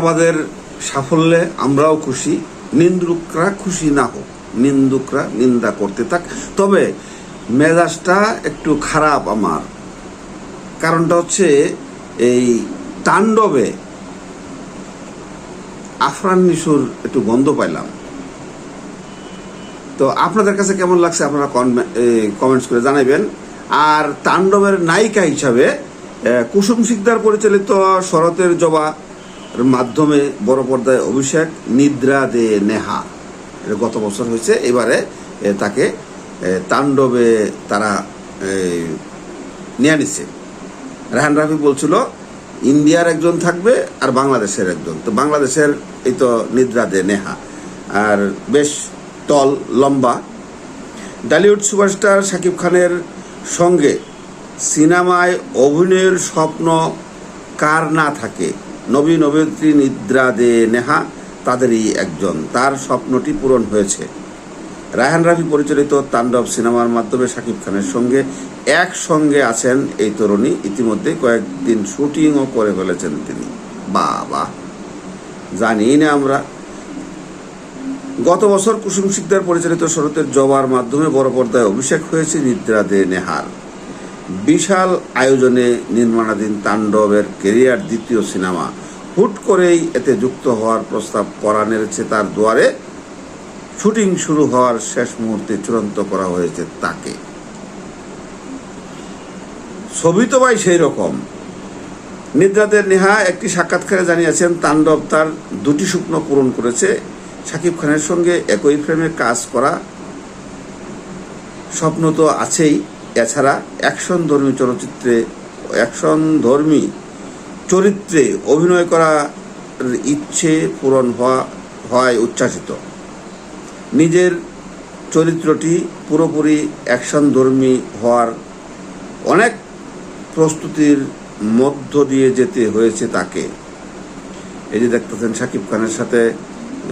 বরবাদের সাফল্যে আমরাও খুশি, নিন্দুকরা খুশি না হোক, নিন্দুকরা নিন্দা করতে থাক। তবে মেজাজটা একটু খারাপ আমার। কারণটা হচ্ছে এই তাণ্ডবে আফরান নিশুর একটু গন্ধ পাইলাম। তো আপনাদের কাছে কেমন লাগছে আপনারা কমেন্টস করে জানাবেন আর তাণ্ডবের নায়িকা হিসাবে কুসুম শিকদার পরিচালিত শরতের জবা মাধ্যমে বড় পর্দায় অভিষেক, নিদ্রা দে নেহা। এটা গত বছর হয়েছে। এবারে তাকে তাণ্ডবে তারা নিয়ে নিচ্ছে। রাহান রাফি বলছিল, ইন্ডিয়ার একজন থাকবে আর বাংলাদেশের একজন। তো বাংলাদেশের এই তো নিদ্রা দে নেহা। আর বেশ তল লম্বা। ডালিউড সুপারস্টার শাকিব খানের সঙ্গে সিনেমায় অভিনয়ের স্বপ্ন কার না থাকে? নবীন অভিনেত্রী নিদ্রা দে নেহা তাদেরই একজন। তার স্বপ্নটি পূরণ হয়েছে। রায়হান রাফি পরিচালিত তাণ্ডব সিনেমার মাধ্যমে শাকিব খানের সঙ্গে একসঙ্গে আছেন এই তরুণী। ইতিমধ্যে কয়েকদিন শুটিংও করে ফেলেছেন তিনি। বাবা জানি না আমরা। গত বছর কুসুম শিকদার পরিচালিত শরতের জবার মাধ্যমে বড় পর্দায় অভিষেক হয়েছে নিদ্রা দে নেহার। বিশাল আয়োজনে নির্মাণাধীন তাণ্ডবের কেরিয়ার দ্বিতীয় সিনেমা হুট করেই এতে যুক্ত হওয়ার প্রস্তাব করা নেড়েছে তার দুয়ারে। শুটিং শুরু হওয়ার শেষ মুহূর্তে চূড়ান্ত করা হয়েছে তাকে। ছবি তো ভাই সেই রকম নিদ্রাদের নেহা একটি সাক্ষাৎকারে জানিয়েছেন, তাণ্ডব তার দুটি স্বপ্ন পূরণ করেছে। শাকিব খানের সঙ্গে একই ফ্রেমে কাজ করা স্বপ্ন তো আছেই। এছাড়া অ্যাকশন ধর্মী চলচ্চিত্রে, অ্যাকশন ধর্মী চরিত্রে অভিনয় করার ইচ্ছে পূরণ হওয়া, হয় উচ্ছ্বাসিত। নিজের চরিত্রটি পুরোপুরি অ্যাকশন ধর্মী হওয়ার অনেক প্রস্তুতির মধ্য দিয়ে যেতে হয়েছে তাকে। এই যে দেখতেছেন শাকিব খানের সাথে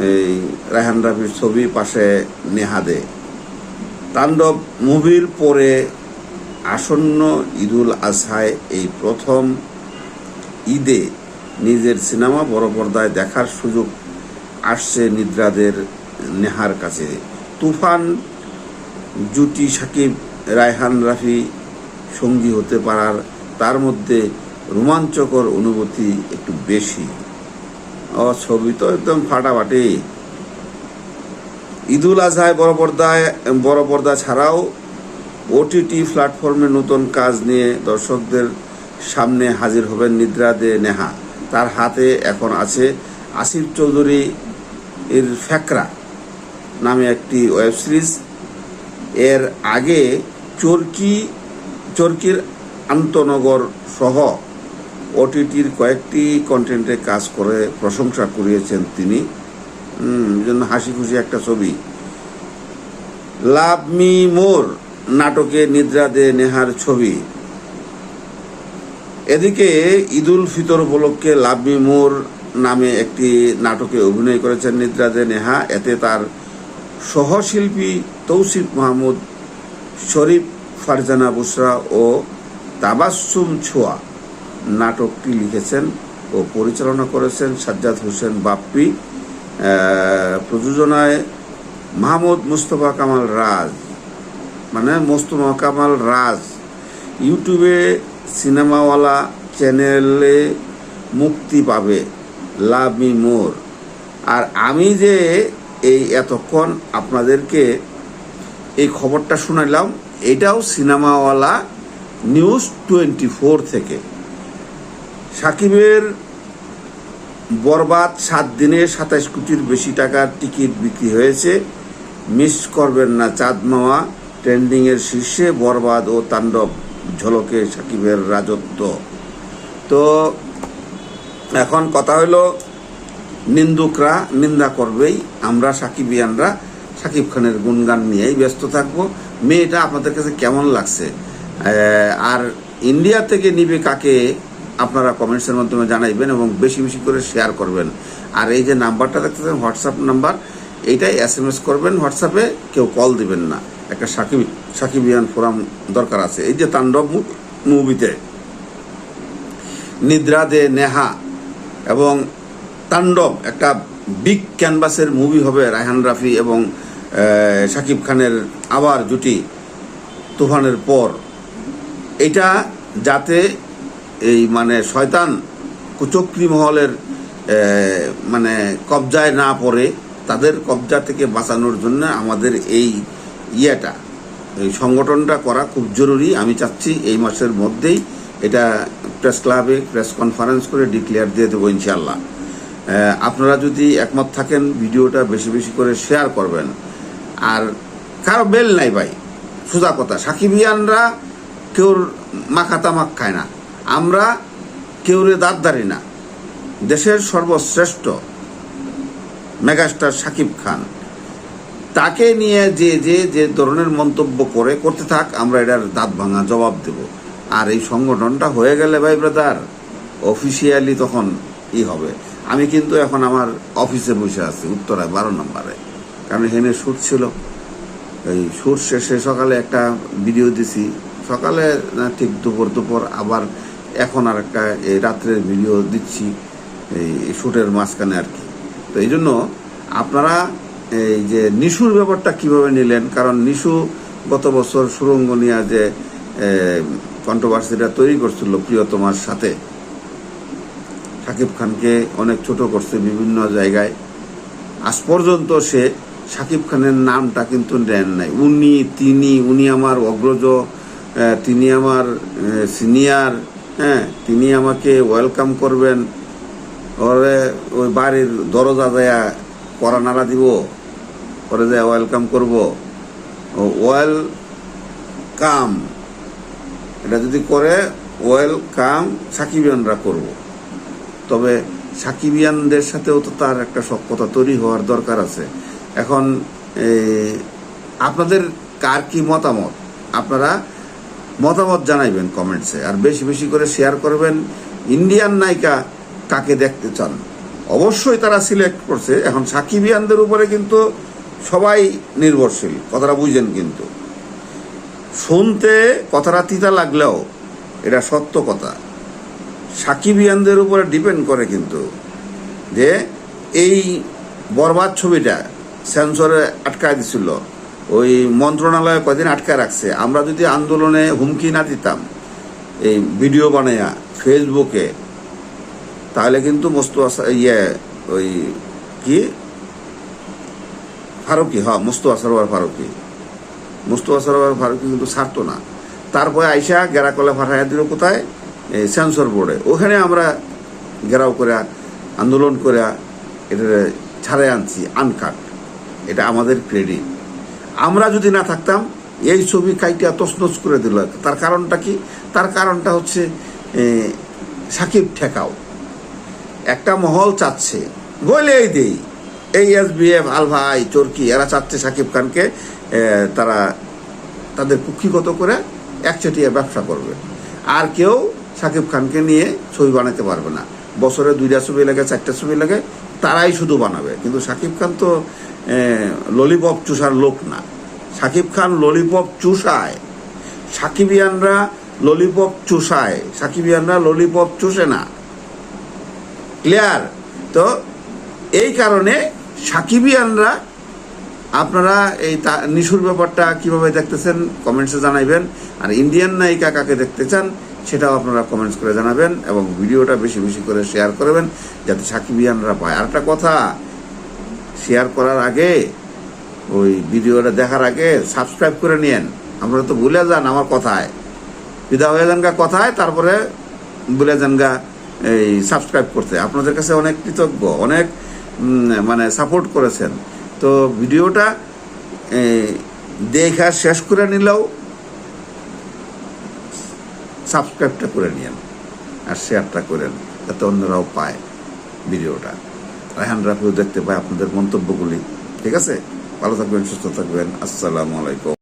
এই রায়হান রাফির ছবি পাশে নেহাদে। তাণ্ডব মুভির পরে আসন্ন ঈদুল আজহায় এই প্রথম ঈদে নিজের সিনেমা বড় পর্দায় দেখার সুযোগ আসছে নিদ্রাদের নেহার কাছে। তুফান জুটি সাকিব, রায়হান রাফি সঙ্গী হতে পারার, তার মধ্যে রোমাঞ্চকর অনুভূতি একটু বেশি। ও ছবি তো একদম ফাটাফাটি। ঈদুল আজহায় বড় পর্দায়, বড় পর্দা ছাড়াও ওটিটি প্ল্যাটফর্মে নতুন কাজ নিয়ে দর্শকদের সামনে হাজির হবেন নিদ্রা দে নেহা। তার হাতে এখন আছে আসিফ চৌধুরী এর ফ্যাকরা নামে একটি ওয়েব সিরিজ। এর আগে চরকি, চরকির আন্তনগর সহ ওটিটির কয়েকটি কন্টেন্টে কাজ করে প্রশংসা কুড়িয়েছেন তিনি। জন্য হাসি খুশি একটা ছবি। Love me more. নাটকে নিদ্রা দে নেহার ছবি। এদিকে ঈদুল ফিতর উপলক্ষে লাভ মি মোর নামে একটি নাটকে অভিনয় করেছেন নিদ্রা দে নেহা। এতে তার সহশিল্পী তৌসিফ মাহমুদ, শরীফ ফারজানা বুসরা ও তাবাসুম ছোয়া নাটকটি লিখেছেন ও পরিচালনা করেছেন সাজ্জাদ হোসেন বাপ্পি। প্রযোজনায় মাহমুদ মুস্তফা কামাল রাজ। মানে মোস্তফা কামাল রাজ। ইউটিউবে সিনেমাওয়ালা চ্যানেলে মুক্তি পাবে লাভ মি মোর। আর আমি যে এই এতক্ষণ আপনাদেরকে এই খবরটা শোনালাম এটাও সিনেমাওয়ালা নিউজ টোয়েন্টি ফোর থেকে। সাকিবের বরবাদ সাত দিনে সাতাইশ কোটির বেশি টাকার টিকিট বিক্রি হয়েছে। মিস করবেন না চাঁদ মামা। ট্রেন্ডিংয়ের শীর্ষে বরবাদ ও তাণ্ডব ঝলকে সাকিবের রাজত্ব। তো এখন কথা হলো, নিন্দুকরা নিন্দা করবেই, আমরা সাকিবিয়ানরা সাকিব খানের গুণগান নিয়েই ব্যস্ত থাকব। মেয়েটা আপনাদের কাছে কেমন লাগছে? আর ইন্ডিয়া থেকে নিবে কাকে আপনারা কমেন্টসের মাধ্যমে জানাইবেন এবং বেশি বেশি করে শেয়ার করবেন। আর এই যে নাম্বারটা দেখতেছেন, হোয়াটসঅ্যাপ নাম্বার, এইটাই এস এম এস করবেন, হোয়াটসঅ্যাপে কেউ কল দিবেন না। একটা সাকিব সাকিব সাকিবিয়ান ফোরাম দরকার আছে। এই যে তাণ্ডব মুভিতে নিদ্রা দে নেহা এবং তাণ্ডব একটা বিগ ক্যানভাসের মুভি হবে রায়হান রাফি এবং শাকিব খানের আবার জুটি তুফানের পর। এটা যাতে এই মানে শয়তান কুচক্রি মহলের মানে কবজায় না পড়ে, তাদের কবজা থেকে বাঁচানোর জন্য আমাদের এই ইয়েটা, এই সংগঠনটা করা খুব জরুরি। আমি চাচ্ছি এই মাসের মধ্যেই এটা প্রেস ক্লাবে, প্রেস কনফারেন্স করে ডিক্লেয়ার দিয়ে দেবো ইনশাল্লাহ আপনারা যদি একমত থাকেন, ভিডিওটা বেশি বেশি করে শেয়ার করবেন। আর কারও বেল নাই ভাই, সোজা কথা, সাকিবিয়ানরা কেউর মাখা তামাক খায় না। আমরা কেউরে দাঁত দাঁড়ি না। দেশের সর্বশ্রেষ্ঠ মেগাস্টার সাকিব খান। তাকে নিয়ে যে যে যে ধরনের মন্তব্য করে করতে থাক, আমরা এটার দাঁত ভাঙা জবাব দেব। আর এই সংগঠনটা হয়ে গেলে ভাই ব্রাদার অফিসিয়ালি তখন ই হবে। আমি কিন্তু এখন আমার অফিসে বসে আছি উত্তরায় বারো নম্বরে। কারণ এখানে শ্যুট ছিল। এই শ্যুট শেষে সকালে একটা ভিডিও দিছি। সকালে না, ঠিক দুপুর দুপুর আবার এখন আর একটা এই রাত্রের ভিডিও দিচ্ছি, এই শ্যুটের মাঝখানে আর কি। তো এই জন্য আপনারা এই যে নিশুর ব্যাপারটা কীভাবে নিলেন? কারণ নিশু গত বছর সুরঙ্গ নিয়ে যে কন্ট্রোভার্সিটা তৈরি করছিল প্রিয়তমার সাথে, শাকিব খানকে অনেক ছোট করছে বিভিন্ন জায়গায়। আজ পর্যন্ত সে শাকিব খানের নামটা কিন্তু নেন নাই। উনি, তিনি, উনি আমার অগ্রজ তিনি আমার সিনিয়র হ্যাঁ তিনি আমাকে ওয়েলকাম করবেন। ওরে, ওই বাড়ির দরজা দেয়া করা নাড়া দিব। পরে যায় ওয়েলকাম করব। ওয়েল কাম এটা যদি করে ওয়েলকাম সাকিবিয়ানরা করব। তবে সাকিবিয়ানদের সাথেও তো তার একটা সক্ষতা তৈরি হওয়ার দরকার আছে। এখন আপনাদের কার কি মতামত? আপনারা মতামত জানাইবেন কমেন্টসে আর বেশি বেশি করে শেয়ার করবেন। ইন্ডিয়ান নায়িকা কাকে দেখতে চান? অবশ্যই তারা সিলেক্ট করছে। এখন সাকিবিয়ানদের উপরে কিন্তু সবাই নির্ভরশীল, কথাটা বুঝেন কিন্তু। শুনতে কথাটা তিতা লাগলেও এটা সত্য কথা। সাকিবিয়ানদের উপরে ডিপেন্ড করে কিন্তু যে এই বরবাদ ছবিটা সেন্সরে আটকায় দিছিল, ওই মন্ত্রণালয় কদিন আটকায় রাখছে। আমরা যদি আন্দোলনে হুমকি না দিতাম এই ভিডিও বানাইয়া ফেসবুকে, তাহলে কিন্তু মোস্তফা সা- ইয়ে ওই কি ফারুকি হ্যাঁ মুস্তফা সরোয়ার ফারুকি। মুস্তফা সরোয়ার ফারুকি কিন্তু ছাড়তো না। তারপরে আইসা গেরা গেরাকলে ফাটাইয়া দিল কোথায়? সেন্সর বোর্ডে। ওখানে আমরা ঘেরাও করে আন্দোলন করে এটা ছাড়াই আনছি, আনকাট। এটা আমাদের ক্রেডিট আমরা যদি না থাকতাম, এই ছবি কাইটা তছনছ করে দিল। তার কারণটা কি? তার কারণটা হচ্ছে সাকিব ঠেকাও। একটা মহল চাচ্ছে। বলেই দেই এই এস বি এফ আলভাই চরকি এরা চাচ্ছে সাকিব খানকে তারা তাদের কুক্ষিগত করে একচেটিয়া ব্যবসা করবে। আর কেউ সাকিব খানকে নিয়ে ছবি বানাতে পারবে না। বছরে দুইটা ছবি লাগে, চারটা ছবি লাগে, তারাই শুধু বানাবে। কিন্তু সাকিব খান তো ললিপপ চুষার লোক না। সাকিব খান ললিপপ চুষায়। সাকিবিয়ানরা ললিপপ চুষায়। সাকিবিয়ানরা ললিপপ চুষে না। ক্লিয়ার তো এই কারণে সাকিবিয়ানরা, আপনারা এই নিশুর ব্যাপারটা কীভাবে দেখতেছেন কমেন্টসে জানাইবেন। আর ইন্ডিয়ান নায়িকা কাকে দেখতে চান, সেটাও আপনারা কমেন্টস করে জানাবেন এবং ভিডিওটা বেশি বেশি করে শেয়ার করবেন, যাতে সাকিবিয়ানরা পায়। আর একটা কথা শেয়ার করার আগে, ওই ভিডিওটা দেখার আগে সাবস্ক্রাইব করে নিয়েন। আপনারা তো ভুলে যান আমার কথায়। বিদা হয়ে যান গা কথায়, তারপরে ভুলে যান গা এই সাবস্ক্রাইব করতে। আপনাদের কাছে অনেক কৃতজ্ঞ, অনেক মানে সাপোর্ট করেছেন। তো ভিডিওটা দেখা শেষ করে নিলেও সাবস্ক্রাইবটা করে নিয়েন আর শেয়ারটা করেন, যাতে অন্যরাও পায় ভিডিওটা। রায়হান রাফিও দেখতে পায় আপনাদের মন্তব্যগুলি। ঠিক আছে? ভালো থাকবেন, সুস্থ থাকবেন। আসসালামু আলাইকুম।